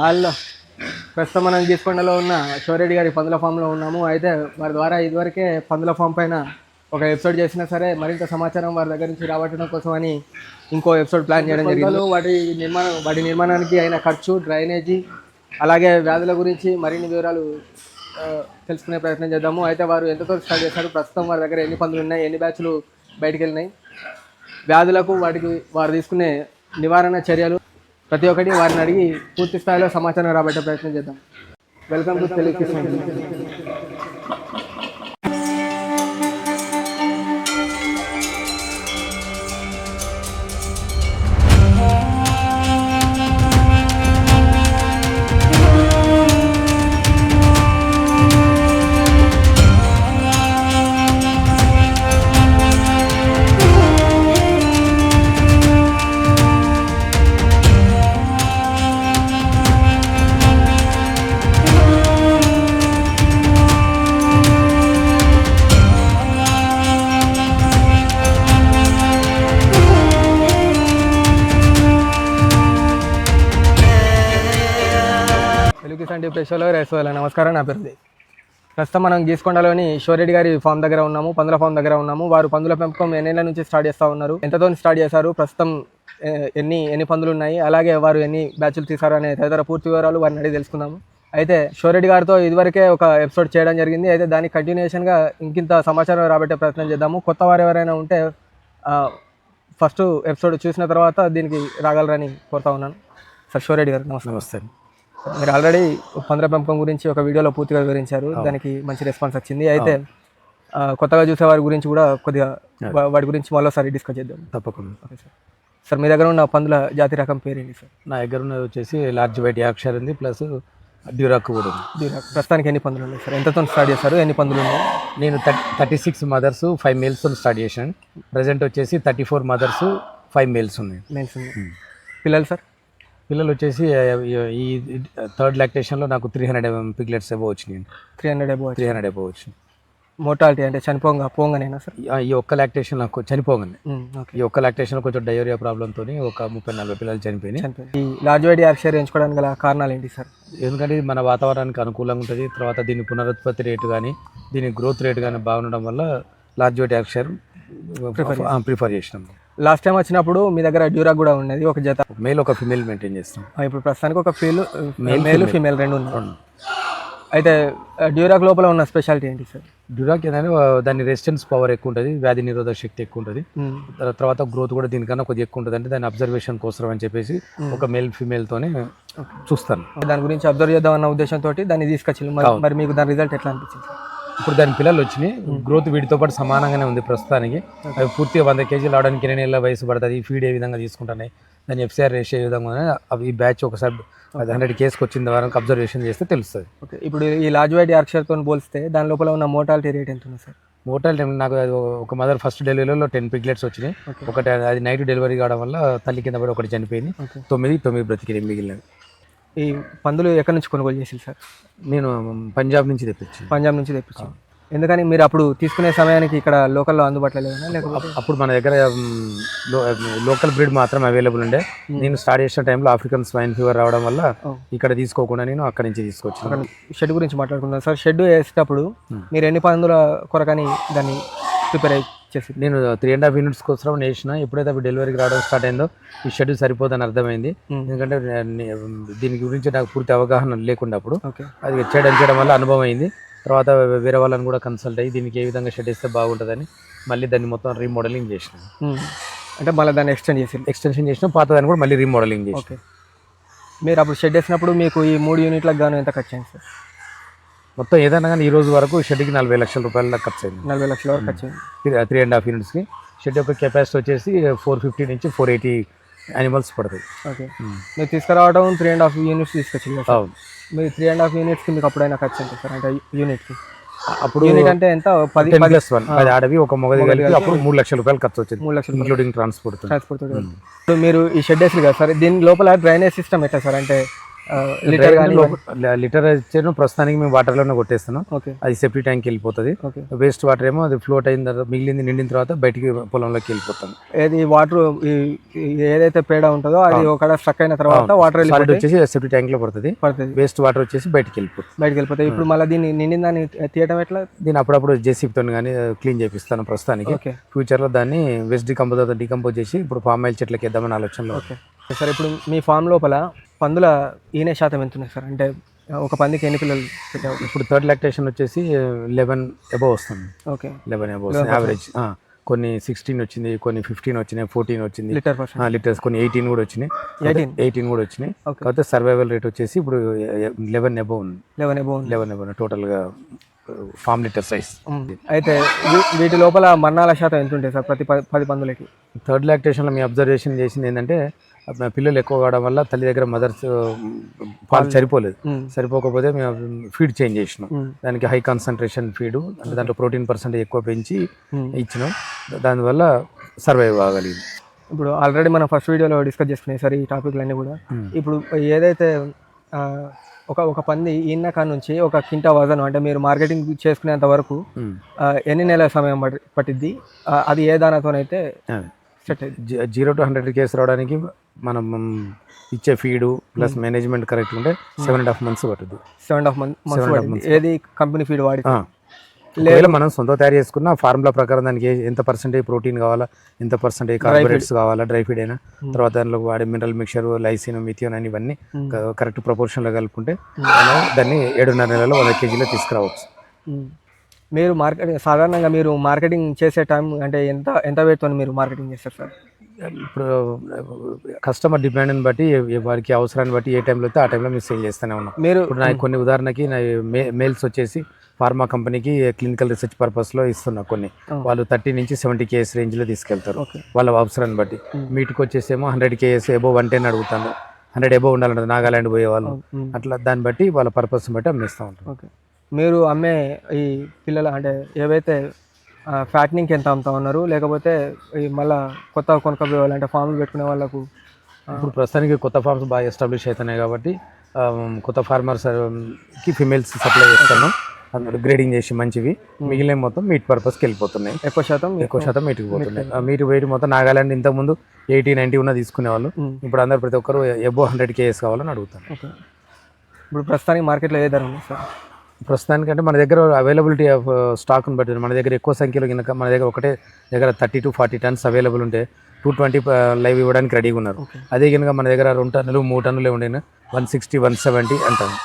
Hello ప్రస్తుతం మనం గీసుకొండలో ఉన్న షోరెడ్డి గారి పందుల ఫామ్లో ఉన్నాము. అయితే వారి ద్వారా ఇదివరకే పందుల ఫామ్ పైన ఒక ఎపిసోడ్ చేసినా సరే మరింత సమాచారం వారి దగ్గర నుంచి రాబట్టడం కోసం అని ఇంకో ఎపిసోడ్ ప్లాన్ చేయడం జరిగింది. వాటి నిర్మాణం వాటి నిర్మాణానికి అయిన ఖర్చు డ్రైనేజీ అలాగే వ్యాధుల గురించి మరిన్ని వివరాలు తెలుసుకునే ప్రయత్నం చేద్దాము. అయితే వారు ఎంతతో స్టార్ట్ చేశారు? ప్రస్తుతం వారి దగ్గర ఎన్ని పందులు ఉన్నాయి? ఎన్ని బ్యాచ్లు బయటికి వెళ్ళినాయి వ్యాధులకు వాటికి వారు తీసుకునే నివారణ చర్యలు ప్రతి ఒక్కటి వారిని అడిగి పూర్తి స్థాయిలో సమాచారం రాబట్టే ప్రయత్నం చేద్దాం. Welcome to Telugu Kisan. షోలో కిసాన్ నమస్కారం నా పేరు ప్రస్తుతం మనం గీసుకొండలోని షోరెడ్డి గారి ఫామ్ దగ్గర ఉన్నాము పందుల ఫామ్ దగ్గర ఉన్నాము. వారు పందుల పెంపకం ఎన్ని నుంచి స్టార్ట్ చేస్తూ ఉన్నారు. ఎంతతో స్టార్ట్ చేశారు? ప్రస్తుతం ఎన్ని ఎన్ని పందులు ఉన్నాయి? అలాగే వారు ఎన్ని బ్యాచ్లు తీశారు అనే తదితర పూర్తి వివరాలు వారిని అడిగి తెలుసుకుందాము. అయితే షోరెడ్డి గారితో ఇదివరకే ఒక ఎపిసోడ్ చేయడం జరిగింది. అయితే దాని కంటిన్యూషన్గా ఇంకింత సమాచారం రాబట్టే ప్రయత్నం చేద్దాము. కొత్త వారు ఎవరైనా ఉంటే ఫస్ట్ ఎపిసోడ్ చూసిన తర్వాత దీనికి రాగలరని కోరుతా ఉన్నాను. సార్ షోరెడ్డి గారు నమస్తే నమస్తే. మీరు ఆల్రెడీ పందుల పెంపకం గురించి ఒక వీడియోలో పూర్తిగా వివరించారు. దానికి మంచి రెస్పాన్స్ వచ్చింది. అయితే కొత్తగా చూసే వారి గురించి కూడా కొద్దిగా వాటి గురించి మరోసారి డిస్కస్ చేద్దాం. తప్పకుండా. Okay sir. సార్ మీ దగ్గర ఉన్న పందుల జాతి రకం పేరేంటి సార్? నా దగ్గర ఉన్నది వచ్చేసి లార్జ్ వైట్ యాక్షర్ ఉంది ప్లస్ డ్యూరాక్ కూడా ఉంది. దీని రకం. ప్రస్తుతానికి ఎన్ని పందులు ఉన్నాయి సార్? ఎంతతో స్టార్ట్ చేశారు? ఎన్ని పందులు ఉన్నాయి? నేను thirty six mothers five males start చేశాను. ప్రజెంట్ వచ్చేసి thirty four mothers five males ఉన్నాయి. మెయిన్స్ ఉన్నాయి. పిల్లలు సార్? పిల్లలు వచ్చేసి ఈ థర్డ్ లాక్టేషన్లో నాకు త్రీ హండ్రెడ్ పిగ్లెట్స్ ఎబో వచ్చినాయి. Three hundred above three hundred above వచ్చినాయి. మోటాలిటీ అంటే చనిపోగా పోంగానేనా సార్? ఈ- ఒక్క లాక్టేషన్ నాకు చనిపోగానే. ఈ ఒక్క లాక్టేషన్లో కొంచెం డయోరియా ప్రాబ్లంతో ఒక ముప్పై నలభై పిల్లలు చనిపోయినాయి. ఈ లార్జ్ వైడ్ యార్షేర్ ఎంచుకోవడానికి గల కారణాలు ఏంటి సార్? ఎందుకంటే మన వాతావరణానికి అనుకూలంగా ఉంటుంది. తర్వాత దీని పునరుత్పత్తి రేటు కానీ దీని గ్రోత్ రేట్ కానీ బాగుండడం వల్ల లార్జ్ వెయిట్ యాక్షర్ ప్రిఫర్ చేసినాం. లాస్ట్ టైం వచ్చినప్పుడు మీ దగ్గర డ్యూరా కూడా ఉన్నది ఒక జత. మేల్ ఒక ఫిమేల్ మెయింటైన్ చేస్తాం. ఇప్పుడు ప్రస్తుతానికి ఒక ఫీల్ మేల్ ఫీమేల్. రెండు ఉన్నాయి. అయితే డ్యూరాక్ లోపల ఉన్న స్పెషాలిటీ ఏంటి సార్? డ్యూరాక్ ఏంటంటే దాని రెసిస్టెన్స్ పవర్ ఎక్కువ ఉంటుంది వ్యాధి నిరోధక శక్తి ఎక్కువ ఉంటుంది. తర్వాత గ్రోత్ కూడా దీనికన్నా కొద్దిగా ఎక్కువ ఉంటుంది అంటే దాని అబ్జర్వేషన్ కోసం అని చెప్పేసి ఒక మేల్ ఫిమేల్తోనే చూస్తాను. దాని గురించి అబ్జర్వ్ చేద్దాం అన్న ఉద్దేశంతో దాన్ని తీసుకొచ్చి మరి మరి మీకు దాని రిజల్ట్ ఎట్లా అనిపించింది? ఇప్పుడు దాని పిల్లలు వచ్చినాయి. గ్రోత్ వీటితో పాటు సమానంగానే ఉంది ప్రస్తుతానికి. అవి పూర్తిగా వంద కేజీలు అవడానికి ఎన్ని నెలల వయసు పడుతుంది? ఫీడ్ ఏ విధంగా తీసుకుంటున్నాయి? దాని ఎఫ్సిఆర్ రేషియో ఏ విధంగా అవి ఈ బ్యాచ్ ఒకసారి అది హండ్రెడ్ కేసుకి వచ్చిన వరకు అబ్జర్వేషన్ చేస్తే తెలుస్తుంది. ఓకే ఇప్పుడు ఈ లార్జ్ వైడ్ యార్క్షర్తో పోలిస్తే దాని లోపల ఉన్న మోటాలిటీ రేట్ ఎంత ఉంది సార్? మోటాల్ టైం నాకు అది ఒక మదర్ ఫస్ట్ డెలివరీలో టెన్ పిగ్లెట్స్ వచ్చినాయి. ఒకటి అది నైట్ డెలివరీ కావడం వల్ల తల్లి కింద పడి ఒకటి చనిపోయింది. తొమ్మిది తొమ్మిది బ్రతికి మిగిలినవి. ఈ పందులు ఎక్కడి నుంచి కొనుగోలు చేసింది సార్? నేను పంజాబ్ నుంచి తెప్పించాను పంజాబ్ నుంచి తెప్పించాం ఎందుకని మీరు అప్పుడు తీసుకునే సమయానికి ఇక్కడ లోకల్లో అందుబాటులో లేదనా? లేకపోతే అప్పుడు మన దగ్గర లోకల్ బ్రీడ్ మాత్రం అవైలబుల్ ఉండే. నేను స్టార్ట్ చేసిన టైంలో ఆఫ్రికన్ స్వైన్ ఫీవర్ రావడం వల్ల. ఇక్కడ తీసుకోకుండా నేను అక్కడి నుంచి తీసుకొచ్చాను. షెడ్ గురించి మాట్లాడుకుందాం. సార్ షెడ్ వేసేటప్పుడు మీరు ఎన్ని పందుల కొరకని దాన్ని ప్రిపేర్ చేసి నేను త్రీ అండ్ హాఫ్ యూనిట్స్ కోసం వేసిన ఎప్పుడైతే అవి డెలివరీకి రావడం స్టార్ట్ అయిందో ఈ షెడ్ సరిపోదని అర్థమైంది. Hmm. ఎందుకంటే దీని గురించి నాకు పూర్తి అవగాహన లేకుండా అప్పుడు ఓకే అది చేయడం చేయడం వల్ల అనుభవం అయింది. తర్వాత వేరే వాళ్ళని కూడా కన్సల్ట్ అయ్యి దీనికి ఏ విధంగా షెడ్ వేస్తే బాగుంటుందని మళ్ళీ దాన్ని మొత్తం రీమోడలింగ్ చేసిన. ఉమ్. అంటే మళ్ళీ దాన్ని ఎక్స్టెండ్ చేసి ఎక్స్టెన్షన్ చేసిన పాత దాన్ని కూడా మళ్ళీ రీమోడలింగ్ ఓకే మీరు అప్పుడు షెడ్ వేసినప్పుడు మీకు ఈ మూడు యూనిట్లకు గాను ఎంత ఖర్చు అయింది సార్ మొత్తం ఏదైనా కానీ ఈ రోజు వరకు షెడ్కి నలభై లక్షల రూపాయల ఖర్చు అయింది. నలభై లక్షల వరకు ఖర్చు అయింది. త్రీ అండ్ హాఫ్ యూనిట్స్కి షెడ్ యొక్క కెపాసిటీ వచ్చేసి ఫోర్ ఫిఫ్టీ నుంచి ఫోర్ ఎయిటీ యానిమల్స్ పడుతుంది. ఓకే. మీరు తీసుకురావడం త్రీ అండ్ హాఫ్ యూనిట్స్ తీసుకొచ్చింది అవును. మీరు త్రీ అండ్ హాఫ్ యూనిట్స్కి మీకు అప్పుడైనా ఖర్చు ఎంత సార్? అంటే యూనిట్కి అప్పుడు యూనిట్ అంటే ఎంత? పది ప్లస్ వన్ అది ఆడవి ఒక మొగది కలిపి అప్పుడు మూడు లక్షల రూపాయలు ఖర్చు వచ్చింది. మూడు లక్షలు ఇంక్లూడింగ్ ట్రాన్స్పోర్ట్ ట్రాన్స్పోర్ట్ ఇప్పుడు మీరు ఈ షెడ్ వేసారు కదా సార్ దీని లోపల డ్రైనేజ్ సిస్టమ్ ఎట్లా సార్? అంటే లీటర్ లిటర్ వచ్చేను ప్రస్తుతానికి మేము వాటర్లోనే కొట్టేస్తున్నాం. అది సెప్టీ ట్యాంక్ వెళ్ళిపోతుంది. ఓకే. వేస్ట్ వాటర్ ఏమో అది ఫ్లోట్ అయిన తర్వాత మిగిలింది నిండిన తర్వాత బయటికి పొలంలోకి వెళ్ళిపోతాం ఏది వాటర్ ఏదైతే పేడ ఉంటుందో అది ఒక స్ట్రక్ అయిన తర్వాత వాటర్ వచ్చేసి సెప్టీ ట్యాంక్లో పడుతుంది. వేస్ట్ వాటర్ వచ్చేసి బయటికి వెళ్ళిపోతుంది. బయటకు వెళ్ళిపోతాయి ఇప్పుడు మళ్ళీ దీన్ని నిండిందని తీయటం ఎట్లా? దీన్ని అప్పుడప్పుడు జేసీబీతో కానీ క్లీన్ చేపిస్తాను ప్రస్తుతానికి. ఓకే. ఫ్యూచర్లో దాన్ని వేస్ట్ డికంపోజ్ డికంపోజ్ చేసి ఇప్పుడు పామ్ ఆయిల్ చెట్లకి వేద్దామని ఆలోచనలో సార్ ఇప్పుడు మీ ఫామ్ లోపల పందుల ఈనే శాతం ఎంత ఉన్నాయి సార్? అంటే ఒక పందికి ఎన్ని పిల్లలు పెట్టావు? ఇప్పుడు థర్డ్ లాక్టేషన్ వచ్చేసి లెవెన్ అబవ్ వస్తుంది. ఓకే. లెవెన్ అబవ్ వస్తుంది. యావరేజ్ కొన్ని సిక్స్టీన్ వచ్చింది కొన్ని ఫిఫ్టీన్ వచ్చినాయి ఫోర్టీన్ వచ్చింది. లీటర్ లీటర్స్ కొన్ని ఎయిటీన్ కూడా వచ్చినాయి. ఎయిటీన్? ఎయిటీన్ కూడా వచ్చినాయి. కాకపోతే సర్వైవల్ రేట్ వచ్చేసి ఇప్పుడు లెవెన్ అబవ్ ఉంది. లెవెన్ ఉంది. లెవెన్ అబవ్ టోటల్గా ఫార్మ్ లీటర్ సైజ్. అయితే వీటి లోపల మన్నాల శాతం ఎంత ఉంటాయి సార్ ప్రతి పది పది పందులకి? థర్డ్ లాక్టేషన్లో మీ అబ్జర్వేషన్ చేసింది ఏంటంటే పిల్లలు ఎక్కువ కావడం వల్ల తల్లి దగ్గర మదర్స్ పాలు సరిపోలేదు. సరిపోకపోతే మేము ఫీడ్ చేంజ్ చేసినాం. దానికి హై కాన్సన్ట్రేషన్ ఫీడ్ అంటే దాంట్లో ప్రోటీన్ పర్సెంట్ ఎక్కువ పెంచి. ఇచ్చినాం దానివల్ల సర్వైవ్ కాగలిగింది ఇప్పుడు ఆల్రెడీ మనం ఫస్ట్ వీడియోలో డిస్కస్ చేసుకున్నాయి సార్ ఈ టాపిక్లన్నీ కూడా. ఇప్పుడు ఏదైతే ఒక ఒక పంది ఈన్న కాడ నుంచి ఒక కింటా వజన్ అంటే మీరు మార్కెటింగ్ చేసుకునేంత వరకు ఎన్ని నెలల సమయం పట్టి- పట్టిద్ది అది ఏ దానాతోనైతే. సెట్ జీరో టు హండ్రెడ్ కేసు రావడానికి మనం ఇచ్చే ఫీడు ప్లస్ మేనేజ్మెంట్ కరెక్ట్ ఉంటే సెవెన్ అండ్ హాఫ్ మంత్స్ పట్టుద్ది seven and half month months ఏది కంపెనీ ఫీడ్ వాడి. ఒకవేళ మనం సొంత తయారు చేసుకున్న ఫార్ములా ప్రకారం దానికి ఎంత పర్సెంటేజ్ ప్రోటీన్ కావాలా ఎంత పర్సెంటేజ్ కార్బోహైడ్రేట్స్ కావాలా డ్రై ఫీడ్ అయినా తర్వాత దానిలో వాడే మినరల్ మిక్చర్ లైసిన్ మిథియోన్ అని ఇవన్నీ కరెక్ట్ ప్రపోర్షన్లో కలుపుకుంటే మనం దాన్ని ఏడున్నర నెలలో వంద కేజీలో తీసుకురావచ్చు. మీరు మార్కెటింగ్ సాధారణంగా మీరు మార్కెటింగ్ చేసే టైం అంటే ఎంత ఎంత వెయిట్తో మీరు మార్కెటింగ్ చేస్తారు సార్? ఇప్పుడు కస్టమర్ డిమాండ్ని బట్టి వారికి అవసరాన్ని బట్టి ఏ టైంలో అయితే ఆ టైంలో మేము సేల్ చేస్తూనే ఉన్నాం. మీరు ఇప్పుడు నాకు కొన్ని ఉదాహరణకి నా మే మెయిల్స్ వచ్చేసి ఫార్మా కంపెనీకి క్లినికల్ రీసెర్చ్ పర్పస్లో ఇస్తున్నా కొన్ని. వాళ్ళు థర్టీ నుంచి సెవెంటీ కేఎస్ రేంజ్లో తీసుకెళ్తారు. వాళ్ళ అవసరాన్ని బట్టి. మీట్కి వచ్చేసేమో hundred KS above one ten అడుగుతాను. హండ్రెడ్ ఎబో ఉండాలంటే నాగాలాండ్ పోయే వాళ్ళు ఉమ్. అట్లా దాన్ని బట్టి వాళ్ళ పర్పస్ని బట్టి అమ్మేస్తూ ఉంటాం. ఓకే. మీరు అమ్మే ఈ పిల్లల అంటే ఏవైతే ఫ్యాట్నింగ్కి ఎంత అమ్ముతా ఉన్నారు లేకపోతే ఈ మళ్ళా కొత్త కొనుక్కపోయే వాళ్ళు అంటే ఫామ్లు పెట్టుకునే వాళ్ళకు ఇప్పుడు ప్రస్తుతానికి కొత్త ఫార్మ్స్ బాగా ఎస్టాబ్లిష్ అవుతున్నాయి కాబట్టి కొత్త ఫార్మర్స్కి ఫిమేల్స్ సప్లై చేస్తాను అందులో గ్రేడింగ్ చేసి మంచివి. మిగిలిన మొత్తం మీట్ పర్పస్కి వెళ్ళిపోతున్నాయి. ఎక్కువ శాతం ఎక్కువ శాతం మీట్కి పోతున్నాయి. మీట్ వెయిట్ మొత్తం నాగాలాండ్ ఇంతకుముందు ఎయిటీ నైంటీ ఉన్న తీసుకునేవాళ్ళు. ఇప్పుడు అందరు ప్రతి ఒక్కరు ఎబో హండ్రెడ్ కేఎస్ కావాలని అడుగుతాను ఇప్పుడు ప్రస్తుతానికి మార్కెట్లో ఏ ధర ఉంది సార్ ప్రస్తుతానికంటే మన దగ్గర అవైలబిలిటీ ఆఫ్ స్టాక్ని బట్టి మన దగ్గర ఎక్కువ సంఖ్యలో కనుక మన దగ్గర ఒకటే దగ్గర thirty to forty tons available ఉంటే టూ ట్వంటీ లైవ్ ఇవ్వడానికి రెడీగా ఉన్నారు. అదే కనుక మన దగ్గర రెండు టన్నులు మూడు టన్నులు ఉండేనా వన్ సిక్స్టీ వన్ సెవెంటీ అంటాను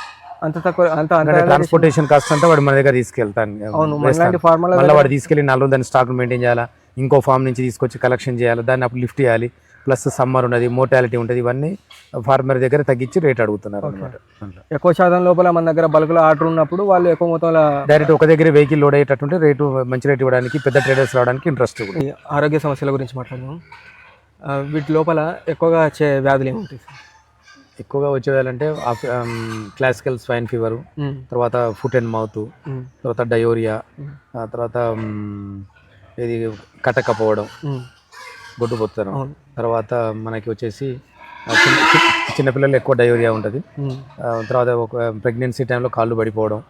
అంత తక్కువ అంత ట్రాన్స్పోర్టేషన్ కాస్ట్ అంతా వాడు మన దగ్గర తీసుకెళ్తాను. అవును మళ్ళీ వాడు తీసుకెళ్ళి నాలుగు దాన్ని స్టాక్ మెయింటైన్ చేయాలా? ఇంకో ఫామ్ నుంచి తీసుకొచ్చి కలెక్షన్ చేయాలి? దాన్ని అప్పుడు లిఫ్ట్ చేయాలి. ప్లస్ సమ్మర్ ఉన్నది మోటాలిటీ ఉంటుంది ఇవన్నీ ఫార్మర్ దగ్గర తగ్గించి రేట్ అడుగుతున్నారు అనమాట ఎక్కువ శాతం లోపల మన దగ్గర బల్క్లో ఆర్డర్ ఉన్నప్పుడు వాళ్ళు ఎక్కువ మొత్తంలో డైరెక్ట్ ఒక దగ్గర వెహికల్ లోడ్ అయ్యేటట్టుంటే రేటు మంచి రేట్ ఇవ్వడానికి పెద్ద ట్రేడర్స్ రావడానికి ఇంట్రెస్ట్ ఆరోగ్య సమస్యల గురించి మాట్లాడదాం. వీటి లోపల ఎక్కువగా వచ్చే వ్యాధులు ఏముంటాయి సార్? ఎక్కువగా వచ్చేవాళ్ళంటే క్లాసికల్ స్వైన్ ఫీవర్ తర్వాత ఫుట్ అండ్ మౌత్ తర్వాత డయోరియా ఆ తర్వాత ఇది కట్టకపోవడం పొత్తడం అవును. తర్వాత మనకి వచ్చేసి చిన్నపిల్లలు ఎక్కువ డయోరియా ఉంటుంది. తర్వాత ఒక ప్రెగ్నెన్సీ టైంలో కాళ్ళు పడిపోవడం.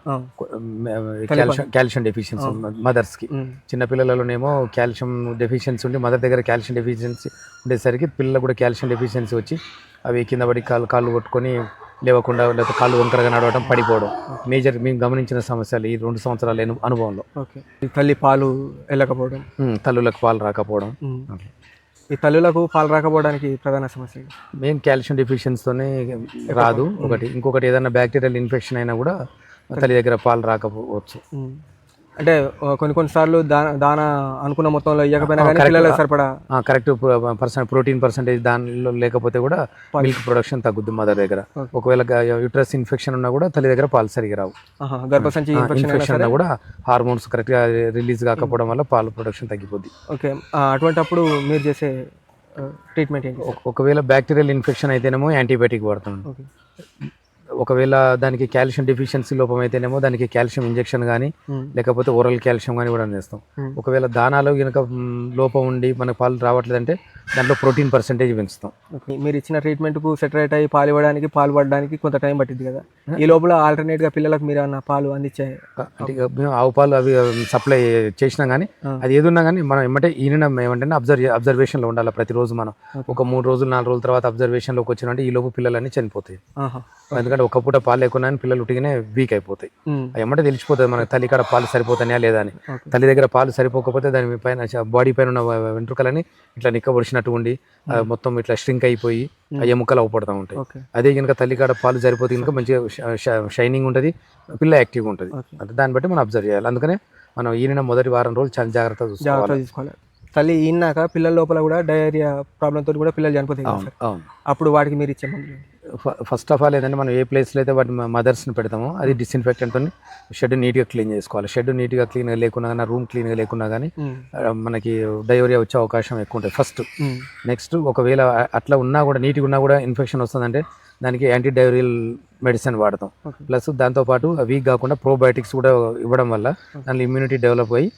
కాల్షియం కాల్షియం డెఫిషియన్సీ మదర్స్కి. చిన్నపిల్లలలోనేమో కాల్షియం డెఫిషియన్సీ ఉండి మదర్ దగ్గర కాల్షియం డెఫిషియన్సీ ఉండేసరికి పిల్లలకు కూడా కాల్షియం డెఫిషియన్సీ వచ్చి అవి కింద పడి కాళ్ళు కాళ్ళు కొట్టుకొని లేవకుండా లేకపోతే కాళ్ళు వంకరగా నడవడం పడిపోవడం. మేజర్ మేము గమనించిన సమస్యలు ఈ రెండు సంవత్సరాల అను- అనుభవంలో. తల్లి పాలు వెళ్ళకపోవడం తల్లులకు పాలు రాకపోవడం. ఈ తల్లులకు పాలు రాకపోవడానికి ప్రధాన సమస్య. మెయిన్ కాల్షియం డెఫిషియన్సీతోనే రాదు ఒకటి ఇంకొకటి ఏదైనా బ్యాక్టీరియల్ ఇన్ఫెక్షన్ అయినా కూడా తల్లి దగ్గర పాలు రాకపోవచ్చు. అంటే కొన్ని కొన్ని సార్లు దాన అనుకున్న మొత్తంలో ఇవ్వకపోయినా కానీ పిల్లలకు సరిపడా కరెక్ట్ పర్సెంట్ ప్రోటీన్ పర్సెంటేజ్ దానిలో లేకపోతే కూడా మిల్క్ ప్రొడక్షన్ తగ్గుద్ది మదర్ దగ్గర. ఒకవేళ యూట్రస్ ఇన్ఫెక్షన్ ఉన్నా కూడా తల్లి దగ్గర పాలు సరిగా రావు. గర్భసంచి ఇన్ఫెక్షన్ ఉన్నా కూడా హార్మోన్స్ కరెక్ట్గా రిలీజ్ కాకపోవడం వల్ల పాలు ప్రొడక్షన్ తగ్గిపోద్ది. ఓకే. అటువంటి అప్పుడు మీరు చేసే ట్రీట్మెంట్ ఏంటి ఒకవేళ బ్యాక్టీరియల్ ఇన్ఫెక్షన్ అయితేనేమో యాంటీబయాటిక్ వాడుతాం ఓకే. ఒకవేళ దానికి కాల్షియం డెఫిషియన్సీ లోపం అయితేనేమో దానికి కాల్షియం ఇంజెక్షన్ కానీ లేకపోతే ఓరల్ కాల్షియం కానీ కూడా అందిస్తాం. ఒకవేళ దానాలో కనుక లోపం ఉండి మనకు పాలు రావట్లేదంటే దాంట్లో ప్రోటీన్ పర్సెంటేజ్ పెంచుతాం. ఓకే మీరు ఇచ్చిన ట్రీట్మెంట్కు సెటరేట్ అయ్యి పాలు ఇవ్వడానికి పాలు పడడానికి కొంత టైం పట్టింది కదా? ఈ లోపల ఆల్టర్నేట్గా పిల్లలకు మీరు అన్న పాలు అందించే అంటే మేము ఆవు పాలు అవి సప్లై చేసినాం కానీ. అది ఏది ఉన్నా కానీ మనం ఏమంటే ఈయన ఏమంటే అబ్జర్వ్ అబ్జర్వేషన్లో ఉండాలి ప్రతిరోజు మనం. ఒక మూడు రోజులు నాలుగు రోజుల తర్వాత అబ్జర్వేషన్లోకి వచ్చినంటే ఈ లోపు పిల్లలన్నీ చనిపోతాయి. ఎందుకంటే ఒక పూట పాలు లేకున్నా కానీ పిల్లలు ఉట్టిగానే వీక్ అయిపోతాయి. ఏమంటే తెలిసిపోతుంది మనకి తల్లి కాడ పాలు సరిపోతాయా లేదా అని. తల్లి దగ్గర పాలు సరిపోకపోతే దాని పైన బాడీ పైన ఉన్న వెంట్రుకలని ఇట్లా నిక్కబడిచినట్టు ఉండి మొత్తం ఇట్లా స్ట్రింక్ అయిపోయి ఎముకలు అవపడతా ఉంటాయి. అదే కనుక తల్లి కాడ పాలు సరిపోతే కనుక మంచిగా షైనింగ్ ఉంటుంది పిల్ల యాక్టివ్గా ఉంటుంది. అంటే దాన్ని బట్టి మనం అబ్జర్వ్ చేయాలి. అందుకనే మనం ఈయన మొదటి వారం రోజులు చాలా జాగ్రత్తగా చూసుకోవాలి. జాగ్రత్త తీసుకోవాలి. తల్లి ఈనాక పిల్లల లోపల కూడా డయేరియా ప్రాబ్లమ్ తోటి కూడా పిల్లలు చనిపోతాయి అప్పుడు వాటికి మీరు ఇచ్చే మందులు? ఫస్ట్ ఆఫ్ ఆల్ ఏంటంటే మనం ఏ ప్లేస్లో అయితే వాటి మదర్స్ని పెడతామో అది డిస్ఇన్ఫెక్టెంట్తో షెడ్ నీట్గా క్లీన్ చేసుకోవాలి షెడ్ నీట్గా క్లీన్గా లేకున్నా కానీ రూమ్ క్లీన్గా లేకున్నా కానీ. ఆ, మనకి డయోరియా వచ్చే అవకాశం ఎక్కువ ఉంటుంది ఫస్ట్. నెక్స్ట్ ఒకవేళ అట్లా ఉన్నా కూడా నీట్గా ఉన్నా కూడా ఇన్ఫెక్షన్ వస్తుందంటే దానికి యాంటీ డయోరియల్ మెడిసిన్ వాడతాం. ప్లస్ దాంతోపాటు వీక్ కాకుండా ప్రోబయోటిక్స్ కూడా ఇవ్వడం వల్ల దాని ఇమ్యూనిటీ డెవలప్ అయ్యి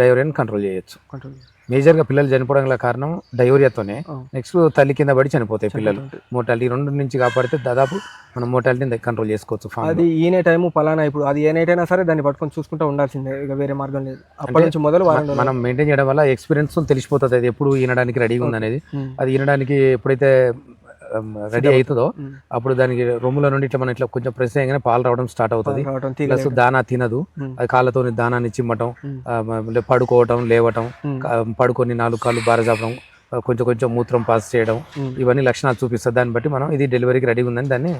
డయోరియాని కంట్రోల్ చేయొచ్చు కంట్రోల్ మేజర్గా పిల్లలు చనిపోవడం గల కారణం డయోరియాతోనే. నెక్స్ట్ తల్లి కింద పడి చనిపోతాయి పిల్లలు. మోటాలిటీ రెండు నుంచి కాపాడితే దాదాపు మనం మోటాలిటీని కంట్రోల్ చేసుకోవచ్చు. అది ఈనే టైము పలానా ఇప్పుడు అది ఏ నైట్ అయినా సరే దాన్ని పట్టుకొని చూసుకుంటూ ఉండాల్సిందే ఇక వేరే మార్గం లేదు అప్పటి నుంచి మొదలు. మనం మెయింటైన్ చేయడం వల్ల ఎక్స్పీరియన్స్ తెలిసిపోతుంది అది ఎప్పుడు ఈనడానికి రెడీగా ఉంది అనేది. అది ఈనడానికి ఎప్పుడైతే రెడీ అవుతుందో. అప్పుడు దానికి రొమ్ముల నుండి ఇట్లా మనం ఇట్లా కొంచెం ప్రెస్ చేయగానే పాలు రావడం స్టార్ట్ అవుతుంది. ప్లస్ దానా తినదు. అది కాళ్ళతో దానాన్ని చిమ్మటం పడుకోవటం లేవటం పడుకొని నాలుగు కాళ్ళు బారజాపడం కొంచెం కొంచెం మూత్రం పాస్ చేయడం. ఇవన్నీ లక్షణాలు చూపిస్తుంది దాన్ని బట్టి మనం ఇది డెలివరీకి రెడీ ఉందని దాన్ని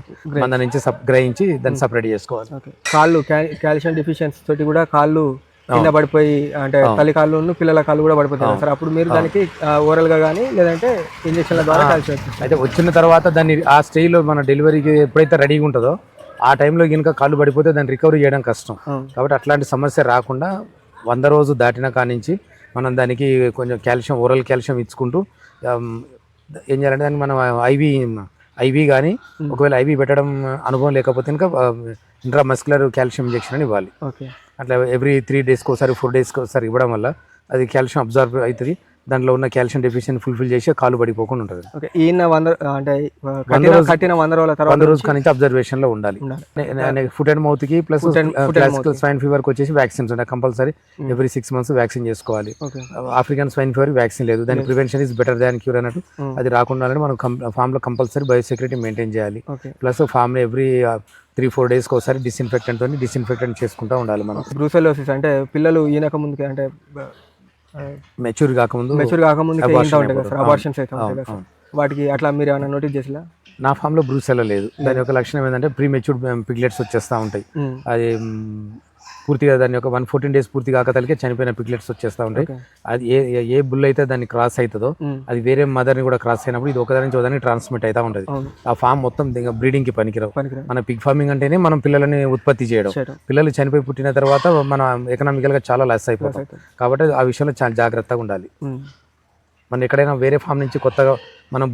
మన నుంచి గ్రహించి దాన్ని సపరేట్ చేసుకోవాలి. కాళ్ళు కాల్షియం డిఫిషియన్సీ తోటి కూడా కాళ్ళు కింద పడిపోయి అంటే తల్లి కాళ్ళు పిల్లల కాళ్ళు కూడా పడిపోతాయి సార్. అప్పుడు మీరు దానికి ఓరల్గా కానీ లేదంటే ఇంజక్షన్ల ద్వారా అయితే వచ్చిన తర్వాత దాన్ని ఆ స్టేజ్లో మన డెలివరీకి ఎప్పుడైతే రెడీగా ఉంటుందో ఆ టైంలో కనుక కాళ్ళు పడిపోతే దాన్ని రికవరీ చేయడం కష్టం. కాబట్టి అట్లాంటి సమస్య రాకుండా వంద రోజు దాటిన కానించి మనం దానికి కొంచెం కాల్షియం ఓరల్ కాల్షియం ఇచ్చుకుంటూ ఏం చేయాలంటే దాన్ని మనం ఐవి ఐవి కానీ ఒకవేళ ఐవి పెట్టడం అనుభవం లేకపోతే ఇంకా ఇంట్రా మస్కులర్ కాల్షియం ఇంజెక్షన్ అని ఇవ్వాలి. ఓకే. అట్లా ఎవ్రీ త్రీ డేస్కి ఒకసారి ఫోర్ డేస్కి ఒకసారి ఇవ్వడం వల్ల అది కాల్షియం అబ్జర్వ్ అవుతుంది. దాంట్లో ఉన్న కాల్షియం డెఫిషియన్ ఫుల్ఫిల్ చేసి కాలు పడిపోకుండా ఉంటుంది. ఓకే ఈయన వంద అంటే కట్టిన వంద రోజుల తర్వాత వంద రోజు కానీ అబ్జర్వేషన్లో ఉండాలి. ఫుట్ అండ్ మౌత్కి ప్లస్ క్లాసికల్. స్వైన్ ఫీవర్కి. వచ్చేసి వ్యాక్సిన్స్ ఉన్నాయి compulsory every six months vaccine చేసుకోవాలి. ఆఫ్రికన్ స్వైన్ ఫీవర్ వ్యాక్సిన్ లేదు. దాని prevention is better than cure అన్నట్టు Mm. అది రాకుండా మనం ఫామ్లో కంపల్సరీ బయోసెక్యూరిటీ మెయింటైన్ చేయాలి. ప్లస్ ఫామ్లో ఎవ్రీ త్రీ ఫోర్ డేస్కి ఒకసారి డిస్ఇన్ఫెక్టెంట్తో డిస్ఇన్ఫెక్టెంట్ చేసుకుంటూ ఉండాలి మనం. బ్రూసెలోసిస్ అంటే పిల్లలు ఈనక ముందుకి అంటే మెచ్యూర్ కాకముందు మెచ్యూర్ అయిపోతుంది. అబార్షన్స్ అయితే వాటికి అట్లా మీరు ఏమైనా నోటీస్ చేసిలా? నా ఫామ్లో బ్రూసెల్లో లేదు. దాని యొక్క లక్షణం ఏంటంటే ప్రీ మెచ్యూర్డ్ పిగ్లెట్స్ వచ్చేస్తూ ఉంటాయి. ఉమ్. అది మ్, పూర్తిగా దాని యొక్క వన్ ఫోర్టీన్ డేస్ పూర్తి కాకతలకే చనిపోయిన పిగ్లెట్స్ వచ్చేస్తూ ఉంటాయి. అది ఏ ఏ- బుల్ అయితే దాన్ని క్రాస్ అవుతుందో ఉమ్. అది వేరే మదర్ని కూడా క్రాస్ అయినప్పుడు ఇది ఒకదాని నుంచి ఒకదానికి ట్రాన్స్మిట్ అవుతూ ఉంటుంది. ఆ ఫామ్ మొత్తం బ్రీడింగ్కి పనికిరావు. పనికిరా మన పిగ్ ఫార్మింగ్ అంటేనే మనం పిల్లలని ఉత్పత్తి చేయడం. పిల్లలు చనిపోయి పుట్టిన తర్వాత మనం ఎకనామికల్గా చాలా లాస్ అయిపోతాం. కాబట్టి ఆ విషయంలో చాలా జాగ్రత్తగా ఉండాలి. ఉమ్. మనం ఎక్కడైనా వేరే ఫామ్ నుంచి కొత్తగా మనం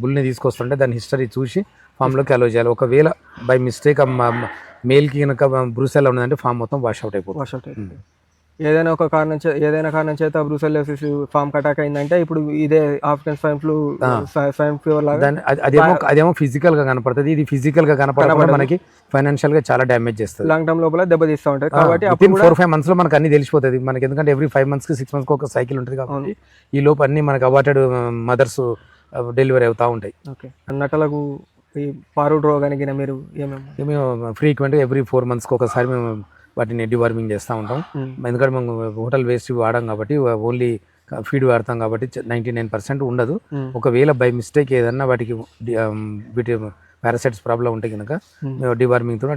బుల్ని తీసుకొస్తుంటే దాని హిస్టరీ చూసి ఫామ్లోకి అలో చేయాలి. ఒకవేళ బై మిస్టేక్ మేల్కి కనుక బ్రూసెల్ ఉన్నదంటే ఫామ్ మొత్తం వాష్ అవుట్ అయిపోతుంది. వాష్ అవుట్ అవుతుంది ఏదైనా ఒక కారణం ఏదైనా కారణం చేత బ్రూసెలోసిస్ ఫామ్ అటాక్ అయిందంటే ఇప్పుడు ఇదే African swine flu swine fever లాగా అదేమో అదేమో ఫిజికల్గా కనపడుతుంది. ఇది ఫిజికల్గా కనపడకుండా మనకి ఫైనాన్షియల్గా చాలా డ్యామేజ్ చేస్తుంది. లాంగ్ టర్మ్ లోపల దెబ్బతీస్తూ ఉంటాయి కాబట్టి అప్పుడు ఫోర్ ఫైవ్ మంత్స్లో మనకి అన్ని తెలిసిపోతుంది మనకి ఎందుకంటే ఎవ్రీ ఫైవ్ మంత్స్కి సిక్స్ మంత్స్ ఒక సైకిల్ ఉంటుంది కాబట్టి ఈ లోపు అన్ని మనకి అవార్టెడ్ మదర్స్ డెలివరీ అవుతా ఉంటాయి. ఓకే. నటలకు ఈ పారుడు రోగానికి గిన మీరు ఏమేమి మేము ఫ్రీక్వెంట్ ఎవ్రీ ఫోర్ మంత్స్కి ఒకసారి మేము వాటిని డివార్మింగ్ చేస్తూ ఉంటాం. ఎందుకంటే మేము హోటల్ వేస్ట్ వాడాం కాబట్టి ఓన్లీ ఫీడ్ వాడతాం కాబట్టి నైంటీ నైన్ పర్సెంట్ ఉండదు. ఒకవేళ బై మిస్టేక్ ఏదన్నా వాటికి వీటి పారాసైట్స్ ప్రాబ్లం ఉంటే కనుక. మేము. డివార్మింగ్తో